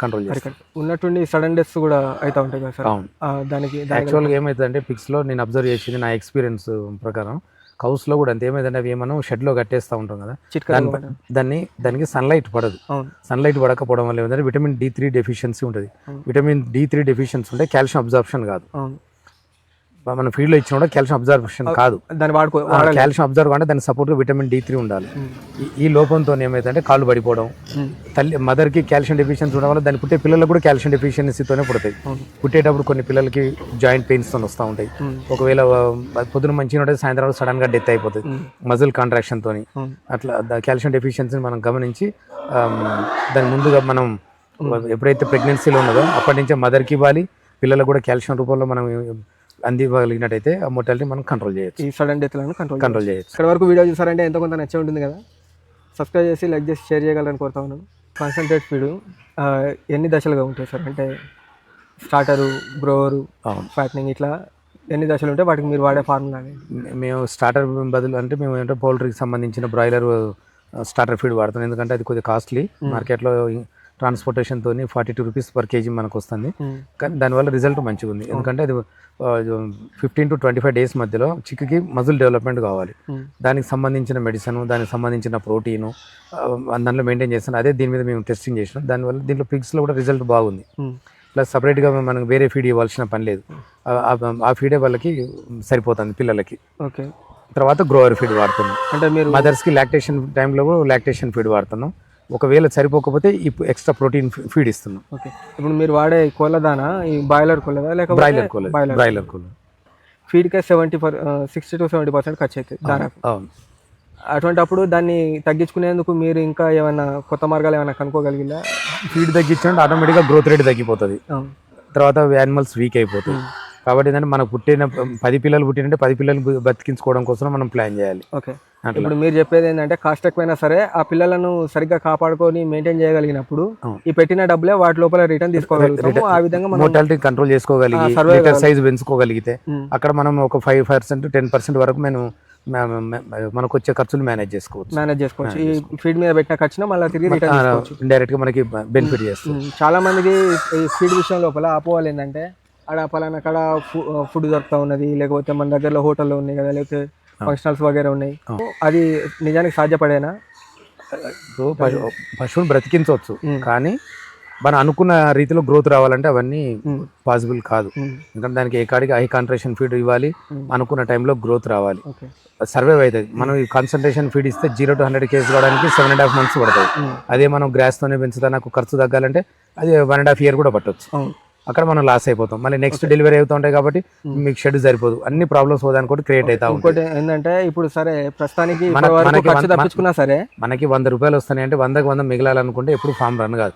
కంట్రోల్ చేస్తాం. ఉన్నట్టుండి సడన్ డెత్స్ కూడా అవుతా ఉంటాయి కదా సార్? అవును. దానికి యాక్చువల్గా ఏమవుతుందంటే పిక్స్లో నేను అబ్జర్వ్ చేసింది నా ఎక్స్పీరియన్స్ ప్రకారం. కౌస్లో కూడా అంతే. ఏమైందంటే అవి మనం షెడ్లో కట్టేస్తూ ఉంటాం కదా. దాన్ని దానికి సన్లైట్ పడదు. సన్లైట్ పడకపోవడం వల్ల ఏమంటే విటమిన్ డి త్రీ డెఫిషియన్సీ ఉంటుంది. విటమిన్ డి త్రీ డెఫిషియన్సీ ఉంటే కాల్షియం అబ్జార్ప్షన్ కాదు. మనం ఫీడ్లో ఇచ్చిన కూడా కాల్షియం అబ్జర్వేషన్ కాదు. దాన్ని వాడుకో కాల్షియం అబ్జర్వ్ అంటే దానికి సపోర్ట్ విటమిన్ డి త్రీ ఉండాలి. ఈ- లోపంతో ఏమైందంటే కాళ్ళు పడిపోవడం. తల్లి మదర్కి కాల్షియం డెఫిషియన్సీ ఉండడం వల్ల దాని పుట్టే పిల్లలకు కూడా కాల్షియం డెఫిషియన్సీతోనే పుడతాయి. పుట్టేటప్పుడు కొన్ని పిల్లలకి జాయింట్ పెయిన్స్తో వస్తూ ఉంటాయి. ఒకవేళ పొద్దున మంచిగా ఉంటే సాయంత్రం సడన్గా డెత్ అయిపోతుంది. మజిల్ కాంట్రాక్షన్ తోని. అట్లా కాల్షియం డెఫిషియన్సీని మనం గమనించి దాని ముందుగా మనం ఎప్పుడైతే ప్రెగ్నెన్సీలో ఉన్నదో అప్పటి నుంచే మదర్కి ఇవ్వాలి. పిల్లలకు కూడా కాల్షియం రూపంలో మనం అందివ్వగలిగినట్టయితే ఆ మొటాలిటీ మనం కంట్రోల్ చేయొచ్చు. ఈ సడన్ డెత్లను కంట్రోల్ కంట్రోల్ చేయొచ్చు. ఇక్కడ వరకు వీడియో చూసారంటే ఎంతో కొంత నచ్చే ఉంటుంది కదా. సబ్స్క్రైబ్ చేసి లైక్ చేసి షేర్ చేయగలరని కోరుతా ఉన్నాను కాన్సన్ట్రేట్ ఫీడ్ ఎన్ని దశలుగా ఉంటాయి సార్? అంటే స్టార్టరు గ్రోవరు ఫ్యాటనింగ్ ఇట్లా ఎన్ని దశలు ఉంటాయి వాటికి మీరు వాడే ఫార్ములా మేము స్టార్టర్ బదులు అంటే మేము ఏంటంటే పౌల్ట్రీకి సంబంధించిన బ్రాయిలర్ స్టార్టర్ ఫీడ్ వాడతాం. ఎందుకంటే అది కొద్దిగా కాస్ట్లీ మార్కెట్లో ట్రాన్స్పోర్టేషన్ తోని forty two rupees per KG మనకు వస్తుంది కానీ దానివల్ల రిజల్ట్ మంచిగా ఉంది ఎందుకంటే అది fifteen to twenty five days మధ్యలో చిక్కుకి మజిల్ డెవలప్మెంట్ కావాలి. దానికి సంబంధించిన మెడిసిన్ దానికి సంబంధించిన ప్రోటీను దానిలో మెయింటైన్ చేస్తాను. అదే దీని మీద మేము టెస్టింగ్ చేసినాం. దానివల్ల దీంట్లో పిగ్స్లో కూడా రిజల్ట్ బాగుంది. ప్లస్ సపరేట్గా మనకు వేరే ఫీడ్ ఇవ్వాల్సిన పని లేదు. ఆ ఫీడే వాళ్ళకి సరిపోతుంది పిల్లలకి. ఓకే. తర్వాత గ్రోవర్ ఫీడ్ వాడుతున్నాం. అంటే మీరు మదర్స్కి లాక్టేషన్ టైంలో కూడా లాక్టేషన్ ఫీడ్ వాడుతున్నాం. ఒకవేళ సరిపోకపోతే ఇప్పుడు ఎక్స్ట్రా ప్రోటీన్ ఫీడ్ ఇస్తున్నాం. ఓకే. ఇప్పుడు మీరు వాడే కోళ్ళదానా ఈ బాయిలర్ కోళ్ళదా లేకపోతే బ్రాయిలర్ కోళ్ళు బ్రాయిలర్ కోళ్ళు? ఫీడ్కే seventy per sixty to seventy percent ఖర్చు అవుతుంది దాదాపు అవును. అటువంటప్పుడు దాన్ని తగ్గించుకునేందుకు మీరు ఇంకా ఏమైనా కొత్త మార్గాలు ఏమైనా కనుక్కోగలిగిందా? ఫీడ్ తగ్గించండి ఆటోమేటిక్గా గ్రోత్ రేట్ తగ్గిపోతుంది. తర్వాత యానిమల్స్ వీక్ అయిపోతాయి. కాబట్టి ఏంటంటే మనకు పుట్టిన పది పిల్లలు పుట్టినంటే పది పిల్లలు బతికించుకోవడం కోసం మనం ప్లాన్ చేయాలి. ఓకే. ఇప్పుడు మీరు చెప్పేది ఏంటంటే కాస్ట్ ఎక్కువైనా సరే ఆ పిల్లలను సరిగ్గా కాపాడుకొని మెయింటైన్ చేయగలిగినప్పుడు. ఈ పెట్టిన డబ్బులే వాటి లోపల రిటర్న్ తీసుకోగలుగుతాము. ఆ విధంగా మనం మోటాలిటీ కంట్రోల్ చేసుకోగలిగి లీటర్ సైజ్ పెంచుకోగలిగితే. అక్కడ మనం ఒక ఫైవ్ పర్సెంట్ టెన్ పర్సెంట్ వరకు మేము మనకు వచ్చే ఖర్చులు మేనేజ్ చేసుకోవచ్చు. మేనేజ్ చేసుకోవచ్చు. ఈ ఫీడ్ మీద పెట్టిన ఖర్చున మళ్ళీ తిరిగి రిటర్న్ ఇండైరెక్ట్గా మనకి బెనిఫిట్ చేస్తుంది. చాలా మందికి ఈ ఫీడ్ విషయం లోపల అపోవాలి ఏంటంటే ఆడ పలానా కాడ ఫుడ్ దొరుకుతా ఉన్నది లేకపోతే మన దగ్గరలో హోటల్లో ఉన్నాయి కదా లేకపోతే ఫంక్షనల్స్ వగేరా ఉన్నాయి. అది నిజానికి సాధ్యపడేనా? ఇప్పుడు పశువుని బ్రతికించవచ్చు. కానీ మనం అనుకున్న రీతిలో గ్రోత్ రావాలంటే అవన్నీ. పాసిబుల్ కాదు. ఎందుకంటే దానికి ఏ కాడికి హై కాన్సన్ట్రేషన్ ఫీడ్ ఇవ్వాలి. అనుకున్న టైంలో గ్రోత్ రావాలి. సర్వైవ్ అవుతుంది. మనం ఈ కాన్సన్ట్రేషన్ ఫీడ్ ఇస్తే జీరో టు హండ్రెడ్ కేజీ కావడానికి సెవెన్ అండ్ హాఫ్ మంత్స్ పడుతుంది. అదే మనం గ్రాస్తోనే పెంచుతా. నాకు ఖర్చు తగ్గాలంటే అది వన్ అండ్ హాఫ్ ఇయర్ కూడా పట్టొచ్చు. అవును. అక్కడ మనం లాస్ అయిపోతాం. మళ్ళీ నెక్స్ట్ డెలివరీ అవుతూ ఉంటాయి కాబట్టి మీకు షెడ్ సరిపోదు. అన్ని ప్రాబ్లమ్స్ పోదానికి కూడా క్రియేట్ అవుతా ఇంకోటి ఏంటంటే ఇప్పుడు సరే ప్రస్తుతానికి తప్పించుకున్నా సరే మనకి వంద రూపాయలు వస్తున్నాయి అంటే వందకి వంద మిగలాలనుకుంటే ఎప్పుడు ఫామ్ రన్ కాదు.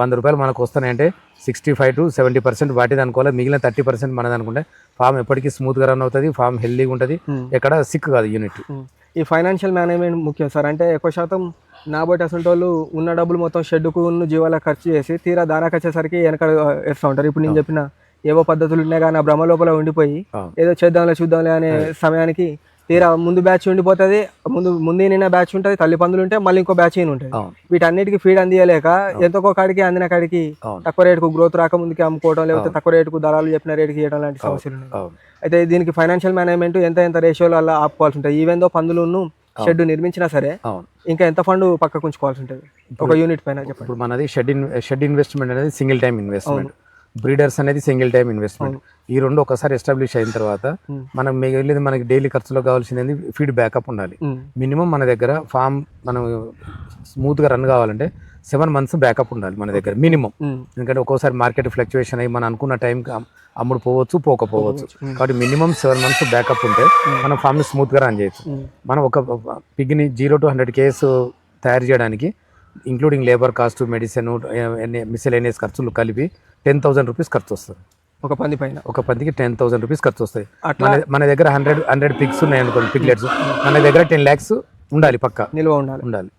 వంద రూపాయలు మనకు వస్తున్నాయంటే sixty five to seventy percent వాటిది అనుకోవాలి? మిగిలిన థర్టీ పర్సెంట్ మనది అనుకుంటే ఫామ్ ఎప్పటికీ స్మూత్గా రన్ అవుతుంది ఫామ్ హెల్దీగా ఉంటుంది. ఉమ్. ఎక్కడ సిక్ కాదు యూనిట్ ఉమ్. ఈ ఫైనాన్షియల్ మేనేజ్మెంట్ ముఖ్యం సార్. అంటే ఎక్కువ శాతం నా బట్టి అసలు వాళ్ళు ఉన్న డబ్బులు మొత్తం షెడ్కు ఉన్న జీవాల ఖర్చు చేసి తీరా దానాకి వచ్చేసరికి వెనక వేస్తూ ఉంటారు. ఇప్పుడు నేను చెప్పిన ఏవో పద్ధతులు ఉన్నాయి కానీ ఆ భ్రమ లోపల ఉండిపోయి. ఏదో చేద్దాంలే చూద్దాంలే అనే సమయానికి తీరా ముందు బ్యాచ్ ఉండిపోతుంది ముందు ముందు నిన్న బ్యాచ్ ఉంటుంది తల్లి పందులు ఉంటే మళ్ళీ ఇంకో బ్యాచ్ ఉంటుంది. అవును. వీటన్నిటికి ఫీడ్ అందియలేక ఎంతకో కాడికి అందిన కాడికి తక్కువ రేటుకు గ్రోత్ రాక ముందుకి అమ్ముకోవడం లేకపోతే తక్కువ రేటుకు దళాలు చెప్పిన రేటుకి ఇవ్వడం లాంటి సమస్యలు ఉన్నాయి. అయితే దీనికి ఫైనాన్షియల్ మేనేజ్మెంట్ ఎంత ఎంత రేషియోలో అలా ఆపుకోవాల్సి ఉంటుంది ఈవెన్ దో పందులను షెడ్ నిర్మించినా సరే ఇంకా ఎంత ఫండ్ పక్కకు ఉంచుకోవాల్సి ఉంటుంది ఒక యూనిట్ పైన ఇప్పుడు మనది షెడ్ షెడ్ ఇన్వెస్ట్మెంట్ అనేది సింగిల్ టైం ఇన్వెస్ట్మెంట్. బ్రీడర్స్ అనేది సింగిల్ టైం ఇన్వెస్ట్మెంట్. ఈ రెండు ఒకసారి ఎస్టాబ్లిష్ అయిన తర్వాత. మనం మిగిలింది మనకి డైలీ ఖర్చులో కావాల్సింది ఫీడ్ బ్యాకప్ ఉండాలి. మినిమం మన దగ్గర ఫామ్ మనం స్మూత్గా రన్ కావాలంటే సెవెన్ మంత్స్ బ్యాకప్ ఉండాలి మన దగ్గర మినిమం. ఎందుకంటే ఒక్కోసారి మార్కెట్ ఫ్లక్చువేషన్ అయ్యి మనం అనుకున్న టైంకి అమ్ముడు పోవచ్చు పోకపోవచ్చు. కాబట్టి మినిమం సెవెన్ మంత్స్ బ్యాకప్ ఉంటే మనం ఫామ్ని స్మూత్గా రన్ చేయొచ్చు. మనం ఒక పిగ్ని జీరో టు హండ్రెడ్ కేస్ తయారు చేయడానికి including labour cost medicine miscellaneous ఖర్చులు కలిపి టెన్ థౌసండ్ రూపీస్ ఖర్చు వస్తుంది. ఒక పంది పైన. ఒక పందికి టెన్ థౌసండ్ రూపీస్ ఖర్చు వస్తాయి అట్లా మన దగ్గర హండ్రెడ్ హండ్రెడ్ పిగ్స్ ఉన్నాయి అనుకోండి పిగ్లెట్స్ మన దగ్గర టెన్ ల్యాక్స్ ఉండాలి పక్క. నిల్వ ఉండాలి. ఉండాలి.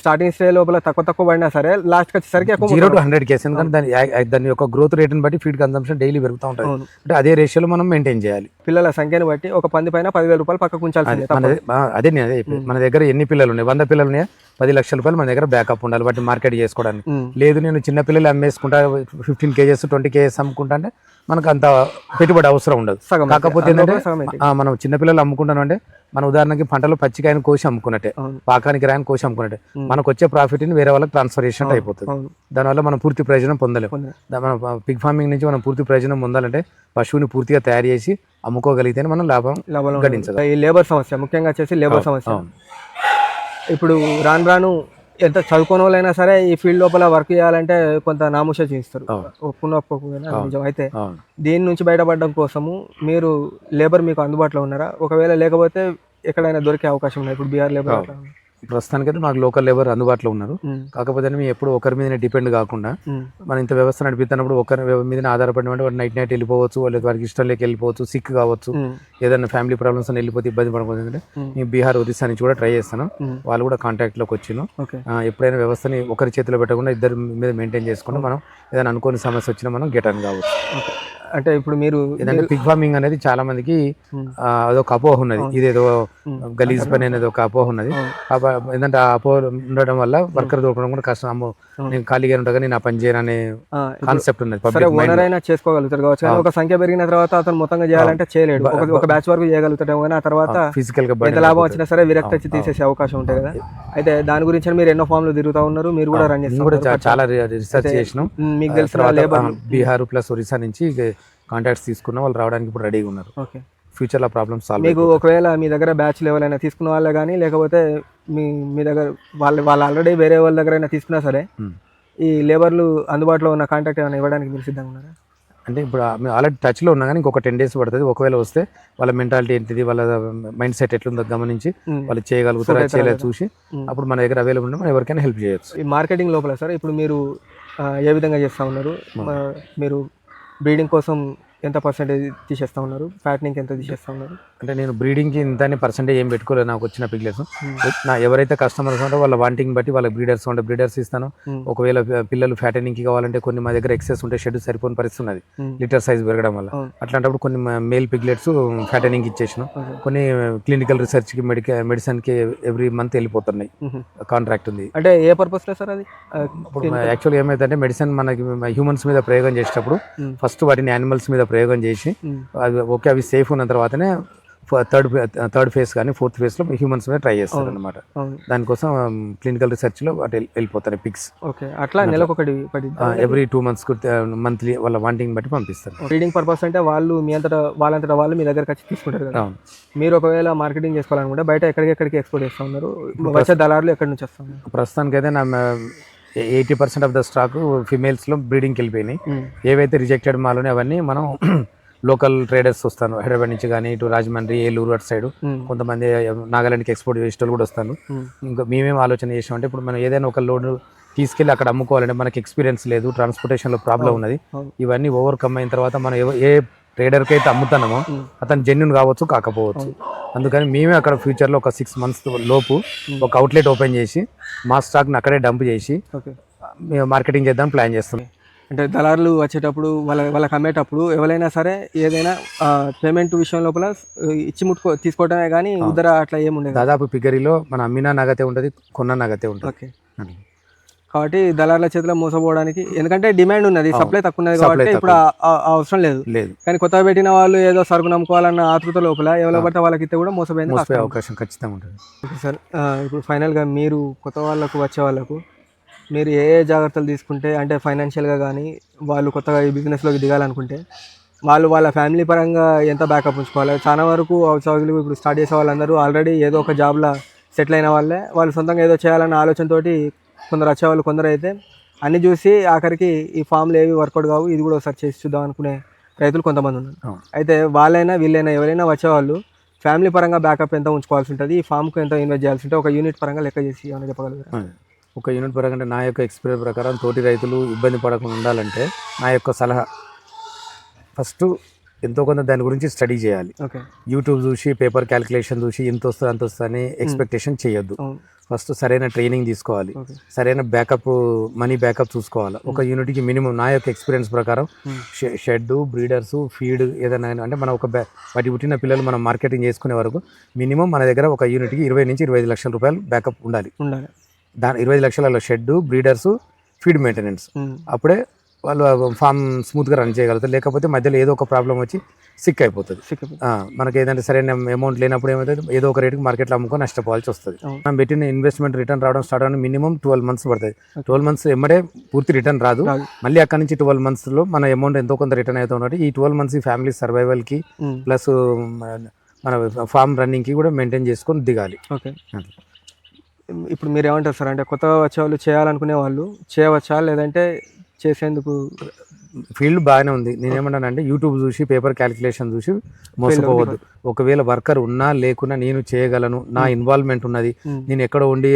స్టార్టింగ్ స్టేజ్ లోపల తక్కువ తక్కువ పడినా సరే లాస్ట్కి వచ్చేసరికి జీరో టు హండ్రెడ్ కేస్ ఎందుకంటే దాని దాని యొక్క గ్రోత్ రేట్ని బట్టి ఫీడ్ కన్సంప్షన్ డైలీ పెరుగుతూ ఉంటుంది. అంటే అదే రేషియోలో మనం మెయింటైన్ చేయాలి. పిల్లల సంఖ్యను బట్టి ఒక పంది పైన పదివేల రూపాయలు పక్కకు ఉంచాల్సిందే అదే నేను అదే. మన దగ్గర ఎన్ని పిల్లలు ఉన్నాయి? వంద పిల్లలు ఉన్నాయా? పది లక్షల రూపాయలు మన దగ్గర బ్యాకప్ ఉండాలి వాటిని మార్కెట్ చేసుకోవడానికి. లేదు నేను చిన్న పిల్లలు అమ్మేసుకుంటా ఫిఫ్టీన్ కేజెస్ ట్వంటీ కేజెస్ అమ్ముకుంటా అంటే మనకు అంత పెట్టుబడి అవసరం ఉండదు కాకపోతే. ఏంటంటే మనం చిన్నపిల్లలు అమ్ముకుంటాం అంటే మన ఉదాహరణకి పంటలు పచ్చికాయని కోసి అమ్ముకున్నట్టే. పాకానికి రాయని కోసి అమ్ముకున్నట్టే. మనకు వచ్చే ప్రాఫిట్ని వేరే వాళ్ళకి ట్రాన్స్ఫర్ చేసినట్టు అయిపోతుంది దానివల్ల మనం పూర్తి ప్రయోజనం పొందలేము మన పిగ్ ఫార్మింగ్ నుంచి మనం పూర్తి ప్రయోజనం పొందాలంటే పశువుని పూర్తిగా తయారు చేసి అమ్ముకోగలిగితేనే మనం లాభం గడించదు. ఈ లేబర్ సమస్య ముఖ్యంగా వచ్చేసి లేబర్ సమస్య. ఇప్పుడు రాను రాను ఎంత చదువుకోని వాళ్ళైనా సరే ఈ ఫీల్డ్ లోపల వర్క్ చేయాలంటే కొంత నాముష చేయిస్తారు. అవును. ఒప్పుకున్న ఒప్పుకోకపోయినా అది నిజం. అయితే దీని నుంచి బయటపడడం కోసము మీరు లేబర్ మీకు అందుబాటులో ఉన్నారా? ఒకవేళ లేకపోతే ఎక్కడైనా దొరికే అవకాశం ఉంది? ఇప్పుడు బీఆర్ లేబర్. ప్రస్తుతానికైతే మాకు లోకల్ లేబర్ అందుబాటులో ఉన్నారు. కాకపోతే మేము ఎప్పుడు ఒకరి మీద డిపెండ్ కాకుండా మనం ఇంత వ్యవస్థ నడిపిస్తున్నప్పుడు ఒకరి మీద ఆధారపడిన వాడు నైట్ నైట్ వెళ్ళిపోవచ్చు వాళ్ళు వారికి ఇష్టం లేక వెళ్ళిపోవచ్చు సిక్ కావచ్చు ఏదైనా ఫ్యామిలీ ప్రాబ్లమ్స్ అని వెళ్ళిపోతే ఇబ్బంది పడకపోతే అంటే మేము. బీహార్ ఒరిస్సా నుంచి కూడా ట్రై చేస్తాను వాళ్ళు కూడా కాంటాక్ట్లోకి వచ్చినాం ఎప్పుడైనా వ్యవస్థని ఒకరి చేతిలో పెట్టకుండా ఇద్దరి మీద మెయింటైన్ చేసుకుంటూ మనం ఏదైనా అనుకోని సమస్య వచ్చినా మనం గెట్ అని కావచ్చు. అంటే ఇప్పుడు మీరు ఏంటంటే పిగ్ ఫార్మింగ్ అనేది చాలా మందికి అదొక అపోహ ఉన్నది. ఇదేదో గలీజ్ పని అనేది ఒక అపోహ ఉన్నది. ఏంటంటే ఆ అపోహ ఉండడం వల్ల వర్కర్ దొరకడం కూడా కష్టం. నేను ఖాళీగా ఉంటాగా నేను ఆ పని చేయను అనే ఆ, ఇప్పుడు కాన్సెప్ట్ ఉన్నది సరే ఓనర్ అయినా చేసుకోగలుగుతారు కావచ్చు కానీ ఒక సంఖ్య పెరిగిన తర్వాత అతను మొత్తంగా చేయాలంటే చేయలేడు. ఒక బ్యాచ్ వరకు చేయగలుగుతాడేమో కానీ ఆ తర్వాత ఫిజికల్గా ఎంత లాభం. వచ్చినా సరే విరక్తి వచ్చి తీసేసే అవకాశం ఉంటుంది కదా. అయితే దాని గురించి మీరు ఎన్నో ఫామ్లు తిరుగుతా ఉన్నారు. మీరు కూడా రన్ చేస్తారు చాలా రీసెర్చ్ చేసినాం. మీకు తెలిసిన లేబర్ బీహార్ ప్లస్ ఒరిస్సా నుంచి కాంటాక్ట్స్ తీసుకున్నాం వాళ్ళు రావడానికి ఇప్పుడు రెడీగా ఉన్నారు. ఓకే ఫ్యూచర్లో ప్రాబ్లమ్స్ సాల్వ్ మీకు ఒకవేళ మీ దగ్గర బ్యాచ్ లెవెల్ అయినా తీసుకున్న వాళ్ళే కానీ లేకపోతే మీ మీ దగ్గర వాళ్ళు వాళ్ళు ఆల్రెడీ వేరే వాళ్ళ దగ్గర అయినా తీసుకున్నా సరే ఈ లేబర్లు అందుబాటులో ఉన్న కాంటాక్ట్ ఏమైనా ఇవ్వడానికి మీరు సిద్ధంగా ఉన్నారా అంటే ఇప్పుడు ఆల్రెడీ టచ్లో ఉన్నా కానీ ఇంకొక టెన్ డేస్ పడుతుంది ఒకవేళ వస్తే వాళ్ళ మెంటాలిటీ ఏంటిది వాళ్ళ మైండ్ సెట్ ఎట్లుందో గమనించి ఉమ్. వాళ్ళు చేయగలుగుతారా చేయలేదు లేదా? చూసి ఉమ్. అప్పుడు మన దగ్గర అవైలబుల్ ఉంటే మనం ఎవరికైనా హెల్ప్ చేయొచ్చు ఈ మార్కెటింగ్ లోపల సార్ ఇప్పుడు మీరు ఏ విధంగా చేస్తూ ఉన్నారు మీరు బ్రీడింగ్ కోసం ఎంత పర్సెంటేజ్ తీసేస్తా ఉన్నారు ఫ్యాటనింగ్ ఎంత తీసేస్తా ఉన్నారు అంటే నేను బ్రీడింగ్కి ఇంత పర్సెంటేజ్ ఏం పెట్టుకోలేదు నాకు వచ్చిన పిగ్లెస్ నా ఎవరైతే కస్టమర్స్ ఉంటారో వాళ్ళ వాంటింగ్ బట్టి వాళ్ళ బ్రీడర్స్ ఉంటే బ్రీడర్స్ ఇస్తాను ఉమ్. ఒకవేళ పిల్లలు ఫ్యాటనింగ్కి కావాలంటే కొన్ని మా దగ్గర ఎక్సెస్ ఉంటే షెడ్ సరిపోని పరిస్థితి ఉన్నది. లీటర్ సైజ్ పెరగడం వల్ల. అట్లాంటప్పుడు కొన్ని మేల్ పిగ్లెట్స్ ఫ్యాటనింగ్ ఇచ్చేసినాం. కొన్ని క్లినికల్ రీసెర్చ్కి మెడికల్ మెడిసిన్కి ఎవ్రీ మంత్ వెళ్ళిపోతున్నాయి. కాంట్రాక్ట్ ఉంది అంటే ఏ పర్పస్లో సార్ అది యాక్చువల్గా ఏమైందంటే మెడిసిన్ మనకి హ్యూమన్స్ మీద ప్రయోగం చేసేటప్పుడు. ఫస్ట్ వాటిని యానిమల్స్ మీద ప్రయోగం చేసి. అవి ఓకే అవి సేఫ్ ఉన్న తర్వాతనే థర్డ్ థర్డ్ ఫేజ్ కానీ ఫోర్త్ ఫేజ్లో హ్యూమన్స్ మీద ట్రై చేస్తారు అనమాట దానికోసం క్లినికల్ రీసెర్చ్లో వాటి వెళ్- వెళ్ళిపోతాయి పిక్స్ ఓకే అట్లా నెలకొకటి ఎవ్రీ టూ మంత్స్కి మంత్లీ వాళ్ళ వాంటింగ్ బట్టి పంపిస్తారు. బ్రీడింగ్ పర్పస్ అంటే వాళ్ళు మీ అంతటా వాళ్ళంతటా వాళ్ళు మీ దగ్గరకు వచ్చి తీసుకుంటారు కదా. మీరు ఒకవేళ మార్కెటింగ్ చేసుకోవాలనుకుంటే బయట ఎక్కడికి ఎక్కడికి ఎక్స్పోర్ట్ చేస్తా ఉన్నారు? వచ్చే దళారులు ఎక్కడి నుంచి వస్తా ఉన్నారు? ప్రస్తుతానికి అయితే నా eighty percent of the stock ఫిమేల్స్లో బ్రీడింగ్కి వెళ్ళిపోయినాయి. ఏవైతే రిజెక్టెడ్ మాలోనే అవన్నీ మనం లోకల్ ట్రేడర్స్ వస్తాను హైదరాబాద్ నుంచి కానీ ఇటు రాజమండ్రి ఏలూరు అటు సైడ్. కొంతమంది నాగాలాండ్కి ఎక్స్పోర్ట్ చేసేటోళ్ళు కూడా వస్తాను. ఇంకా మేమేం ఆలోచన చేసామంటే ఇప్పుడు మనం ఏదైనా ఒక లోడ్ తీసుకెళ్ళి అక్కడ అమ్ముకోవాలంటే మనకి ఎక్స్పీరియన్స్ లేదు ట్రాన్స్పోర్టేషన్లో ప్రాబ్లం ఉన్నది. ఇవన్నీ ఓవర్కమ్ అయిన తర్వాత మనం ఏ ట్రేడర్కి అయితే అమ్ముతున్నామో ఉమ్. అతను జెన్యున్ కావచ్చు కాకపోవచ్చు. అందుకని మేమే అక్కడ ఫ్యూచర్లో ఒక సిక్స్ మంత్స్ లోపు ఒక అవుట్లెట్ ఓపెన్ చేసి మా స్టాక్ని అక్కడే డంప్ చేసి మేము మార్కెటింగ్ చేద్దాం ప్లాన్ చేస్తున్నాం. అంటే దళారులు వచ్చేటప్పుడు వాళ్ళ వాళ్ళకి అమ్మేటప్పుడు ఎవరైనా సరే ఏదైనా పేమెంట్ విషయం లోపల ఇచ్చి ముట్టుకో తీసుకోవడమే కానీ ఉదర అట్లా ఏముండదు? దాదాపు పిగరిలో మన అమ్మినా నగతే ఉంటుంది కొన్న నగతే ఉంటుంది. ఓకే. కాబట్టి దళారుల చేతిలో మోసపోవడానికి ఎందుకంటే డిమాండ్ ఉన్నది సప్లై తక్కువ ఉన్నది కాబట్టి ఇప్పుడు అవసరం లేదు. లేదు. కానీ కొత్తగా పెట్టిన వాళ్ళు ఏదో సరుకు నమ్ముకోవాలన్న ఆతృత లోపల ఎవరో పడితే వాళ్ళకి ఇస్తే కూడా మోసపోయింది మోసపోయే అవకాశం ఖచ్చితంగా ఉంటుంది. Okay sir. ఇప్పుడు ఫైనల్గా మీరు కొత్త వాళ్ళకు వచ్చే వాళ్ళకు మీరు ఏ ఏ జాగ్రత్తలు తీసుకుంటే అంటే ఫైనాన్షియల్గా కానీ వాళ్ళు కొత్తగా ఈ బిజినెస్లోకి దిగాలనుకుంటే వాళ్ళు వాళ్ళ ఫ్యామిలీ పరంగా ఎంత బ్యాకప్ ఉంచుకోవాలి? చాలా వరకు హౌస్లు ఇప్పుడు స్టార్ట్ చేసే వాళ్ళందరూ ఆల్రెడీ ఏదో ఒక జాబ్లో సెటిల్ అయిన వాళ్ళే. వాళ్ళు సొంతంగా ఏదో చేయాలన్న ఆలోచనతోటి కొందరు వచ్చేవాళ్ళు కొందరు అయితే అన్ని చూసి ఆఖరికి ఈ ఫామ్లు ఏవి వర్కౌట్ కావు ఇది కూడా ఒకసారి చేసి చూద్దాం అనుకునే రైతులు కొంతమంది ఉన్నారు. అయితే వాళ్ళైనా వీళ్ళైనా ఎవరైనా వచ్చేవాళ్ళు ఫ్యామిలీ పరంగా బ్యాకప్ ఎంత ఉంచుకోవాల్సి ఉంటుంది ఈ ఫామ్కు ఎంత ఇన్వెస్ట్ చేయాల్సి ఉంటుంది ఒక యూనిట్ పరంగా లెక్క చేసి ఏమైనా చెప్పగలుగుతారా అదే. ఒక యూనిట్ పరంగా అంటే నా యొక్క ఎక్స్పీరియన్స్ ప్రకారం తోటి రైతులు ఇబ్బంది పడకుండా ఉండాలంటే నా యొక్క సలహా ఫస్ట్ ఎంతో కొంత దాని గురించి స్టడీ చేయాలి. యూట్యూబ్ చూసి పేపర్ క్యాలిక్యులేషన్ చూసి ఇంత వస్తుంది అంత వస్తుంది అని ఎక్స్పెక్టేషన్ చేయొద్దు. ఫస్ట్ సరైన ట్రైనింగ్ తీసుకోవాలి. సరైన బ్యాకప్ మనీ బ్యాకప్ చూసుకోవాలి. ఒక యూనిట్కి మినిమం నా యొక్క ఎక్స్పీరియన్స్ ప్రకారం. షెడ్ బ్రీడర్స్ ఫీడ్ ఏదైనా అంటే మనం ఒక బ్యా వాటి పుట్టిన పిల్లలు మనం మార్కెటింగ్ చేసుకునే వరకు మినిమం మన దగ్గర ఒక యూనిట్కి ఇరవై నుంచి ఇరవై ఐదు లక్షల రూపాయలు బ్యాకప్ ఉండాలి. దాని ఇరవై ఐదు లక్షల షెడ్ బ్రీడర్స్ ఫీడ్ మెయింటెనెన్స్. అప్పుడే వాళ్ళు ఫామ్ స్మూత్గా రన్ చేయగలుగుతారు. లేకపోతే మధ్యలో ఏదో ఒక ప్రాబ్లం వచ్చి సిక్ అయిపోతుంది. మనకి ఏదంటే సరైన అమౌంట్ లేనప్పుడు ఏమవుతుంది? ఏదో ఒక రేటుకి మార్కెట్లో అమ్ముకొని నష్టపోవాల్సి వస్తుంది. మనం పెట్టిన ఇన్వెస్ట్మెంట్ రిటర్న్ రావడం స్టార్ట్ అవడం మినిమం ట్వెల్వ్ మంత్స్ పడుతుంది. ట్వెల్వ్ మంత్స్ ఎమ్మడే పూర్తి రిటర్న్ రాదు. మళ్ళీ అక్కడ నుంచి ట్వెల్వ్ మంత్స్లో మన అమౌంట్ ఎంతో కొంత రిటర్న్ అవుతూ ఉన్నట్టు ఈ ట్వెల్వ్ మంత్స్ ఫ్యామిలీ సర్వైవల్కి ప్లస్ మన ఫామ్ రన్నింగ్కి కూడా మెయింటైన్ చేసుకొని దిగాలి. ఓకే. ఇప్పుడు మీరు ఏమంటారు సార్? అంటే కొత్తగా వచ్చే వాళ్ళు చేయాలనుకునే వాళ్ళు చేయవచ్చా? లేదంటే చేసేందుకు ఫీల్డ్ బాగానే ఉంది. నేనేమన్నానంటే యూట్యూబ్ చూసి పేపర్ క్యాలిక్యులేషన్ చూసి మోసపోవద్దు. ఒకవేళ వర్కర్ ఉన్నా లేకున్నా నేను చేయగలను. నా ఇన్వాల్వ్మెంట్ ఉన్నది. ఉమ్, నేను ఎక్కడ ఉండి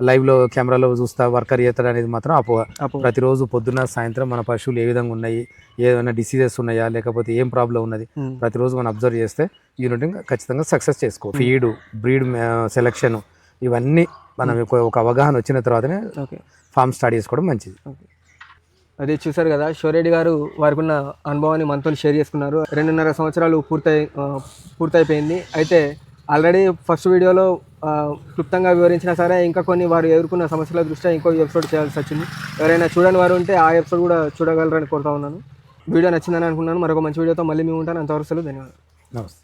లైవ్లో కెమెరాలో చూస్తా వర్కర్ చేస్తాడు అనేది మాత్రం అపో ప్రతిరోజు పొద్దున్న సాయంత్రం మన పశువులు ఏ విధంగా ఉన్నాయి ఏమైనా డిసీజెస్ ఉన్నాయా లేకపోతే ఏం ప్రాబ్లం ఉన్నది ఉమ్, ప్రతిరోజు మనం అబ్జర్వ్ చేస్తే యూనిట్ ఖచ్చితంగా సక్సెస్ చేసుకో. ఫీడ్ బ్రీడ్ సెలెక్షన్ ఇవన్నీ మనం ఒక- అవగాహన వచ్చిన తర్వాతనే ఫామ్ స్టార్ట్ చేసుకోవడం మంచిది. అది చూసారు కదా షోరెడ్డి గారు వారికి ఉన్న అనుభవాన్ని మనతో షేర్ చేసుకున్నారు. రెండున్నర సంవత్సరాలు పూర్తయి పూర్తయిపోయింది. అయితే ఆల్రెడీ ఫస్ట్ వీడియోలో క్లుప్తంగా వివరించినా సరే ఇంకా కొన్ని వారు ఎదుర్కొన్న సమస్యల దృష్ట్యా ఇంకో ఎపిసోడ్ చేయాల్సి వచ్చింది. ఎవరైనా చూడని వారు ఉంటే ఆ ఎపిసోడ్ కూడా చూడగలరని కోరుతా ఉన్నాను. వీడియో నచ్చిందని అనుకున్నాను మరొక మంచి వీడియోతో మళ్ళీ మేము ఉంటాను. అంతవరకు సెలవు ధన్యవాదాలు. నమస్తే.